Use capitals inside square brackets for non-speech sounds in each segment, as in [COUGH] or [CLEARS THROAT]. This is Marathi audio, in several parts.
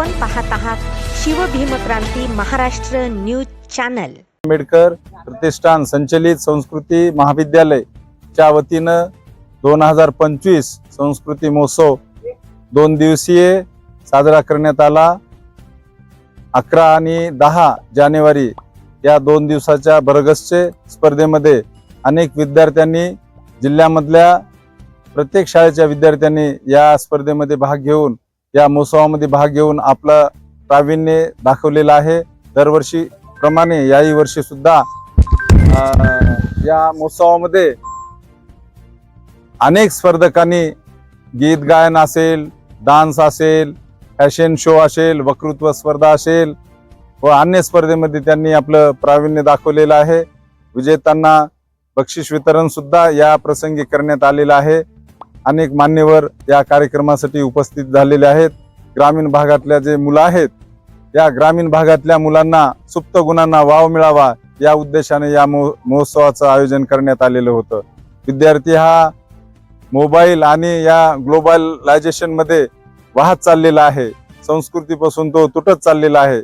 आपण पाहत आहात शिवभीमक्रांती महाराष्ट्र न्यूज चॅनल. आंबेडकर प्रतिष्ठान संचलित संस्कृती महाविद्यालय च्या वतीनं दोन हजार पंचवीस संस्कृती महोत्सव दोन दिवसीय साजरा करण्यात आला. अकरा आणि दहा जानेवारी या दोन दिवसाच्या बरगसचे स्पर्धेमध्ये अनेक विद्यार्थ्यांनी जिल्ह्यामधल्या प्रत्येक शाळेच्या विद्यार्थ्यांनी या स्पर्धेमध्ये भाग घेऊन या महोत्सवामध्ये भाग घेऊन आपलं प्रावीण्य दाखवलेलं आहे. दरवर्षी प्रमाणे याही वर्षी सुद्धा या महोत्सवामध्ये अनेक स्पर्धकांनी गीत गायन असेल डान्स असेल फॅशन शो असेल वक्तृत्व स्पर्धा असेल व अन्य स्पर्धेमध्ये त्यांनी आपलं प्रावीण्य दाखवलेलं आहे. विजेत्यांना बक्षीस वितरण सुद्धा या प्रसंगी करण्यात आलेलं आहे. अनेक मान्यवर या कार्यक्रमासाठी उपस्थित झालेले आहेत. ग्रामीण भागातल्या जे मुलं आहेत या ग्रामीण भागातल्या मुलांना सुप्त गुणांना वाव मिळावा या उद्देशाने या मो महोत्सवाचं आयोजन करण्यात आलेलं होतं. विद्यार्थी हा मोबाईल आणि या ग्लोबलायझेशनमध्ये वाहत चाललेला आहे. संस्कृतीपासून तो तुटत चाललेला आहे.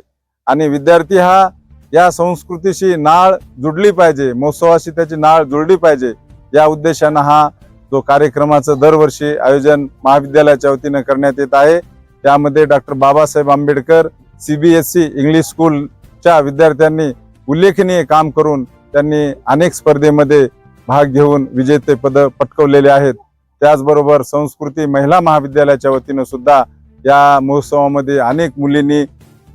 आणि विद्यार्थी हा या संस्कृतीशी नाळ जुडली पाहिजे महोत्सवाशी त्याची नाळ जुळली पाहिजे या उद्देशानं हा जो कार्यक्रमाचं दरवर्षी आयोजन महाविद्यालयाच्या वतीनं करण्यात येत आहे. त्यामध्ये doctor Babasaheb Ambedkar C B S E English स्कूलच्या विद्यार्थ्यांनी उल्लेखनीय काम करून त्यांनी अनेक स्पर्धेमध्ये भाग घेऊन विजेते पद पटकवलेले आहेत. त्याचबरोबर संस्कृती महिला महाविद्यालयाच्या वतीनं सुद्धा या महोत्सवामध्ये अनेक मुलींनी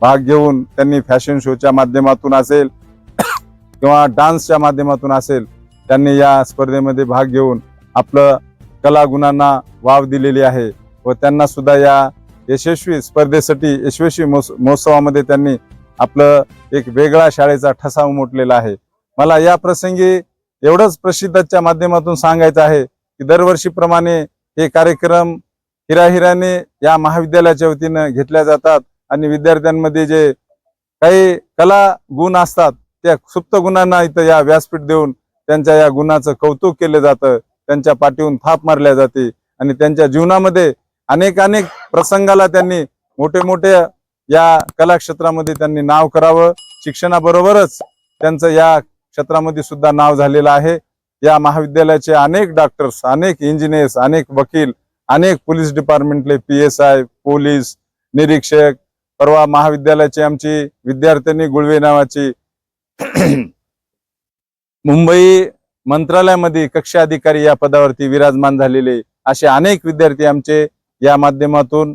भाग घेऊन त्यांनी फॅशन शोच्या माध्यमातून असेल [COUGHS] किंवा डान्सच्या माध्यमातून असेल त्यांनी या स्पर्धेमध्ये भाग घेऊन आपलं कलागुणांना वाव दिलेली आहे व त्यांना सुद्धा या यशस्वी स्पर्धेसाठी यशस्वी महोत्सवामध्ये त्यांनी आपलं एक वेगळा शाळेचा ठसा उमटलेला आहे. मला या प्रसंगी एवढंच प्रसिद्धच्या माध्यमातून सांगायचं आहे की दरवर्षीप्रमाणे हे कार्यक्रम हिराहिराने या महाविद्यालयाच्या वतीनं घेतल्या जातात आणि विद्यार्थ्यांमध्ये जे काही कला गुण असतात त्या सुप्त गुणांना इथं या व्यासपीठ देऊन त्यांच्या या गुणाचं कौतुक केलं जातं. त्यांच्या पाठीहून थाप मारल्या जाते आणि त्यांच्या जीवनामध्ये अनेक अनेक प्रसंगाला त्यांनी मोठे मोठे या कला क्षेत्रामध्ये त्यांनी नाव करावं. शिक्षणाबरोबरच त्यांचं या क्षेत्रामध्ये सुद्धा नाव झालेलं आहे. या महाविद्यालयाचे अनेक डॉक्टर्स अनेक इंजिनियर्स अनेक वकील अनेक पोलीस डिपार्टमेंटले पी एस आय पोलीस निरीक्षक परवा महाविद्यालयाची आमची विद्यार्थिनी गुळवे नावाची [CLEARS THROAT] मुंबई मंत्रालयामध्ये कक्षा अधिकारी या पदावरती विराजमान झालेले असे अनेक विद्यार्थी आमचे या माध्यमातून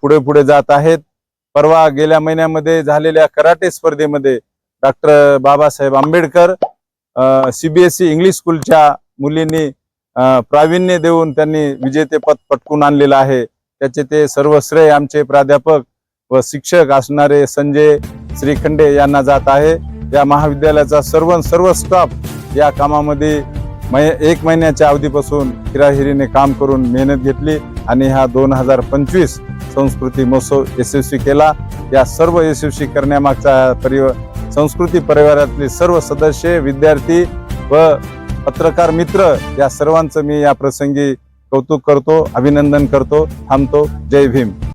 पुढे पुढे जात आहेत. परवा गेल्या महिन्यामध्ये झालेल्या कराटे स्पर्धेमध्ये doctor Babasaheb Ambedkar CBSE English स्कूलच्या मुलींनी प्रावीण्य देऊन त्यांनी विजेतेपद पटकून आणलेलं आहे. त्याचे ते सर्व श्रेय आमचे प्राध्यापक व शिक्षक असणारे संजय श्रीखंडे यांना जात आहे. या महाविद्यालयाचा सर्व सर्व स्टाफ या कामामध्ये मै एक महिन्याच्या अवधीपासून हिराहिरीने काम करून मेहनत घेतली आणि हा दोन हजार पंचवीस संस्कृती महोत्सव यशस्वी केला. या सर्व यशस्वी करण्यामागचा परिव संस्कृती परिवारातले सर्व सदस्य विद्यार्थी व पत्रकार मित्र या सर्वांचं मी या प्रसंगी कौतुक करतो अभिनंदन करतो थांबतो. जय भीम.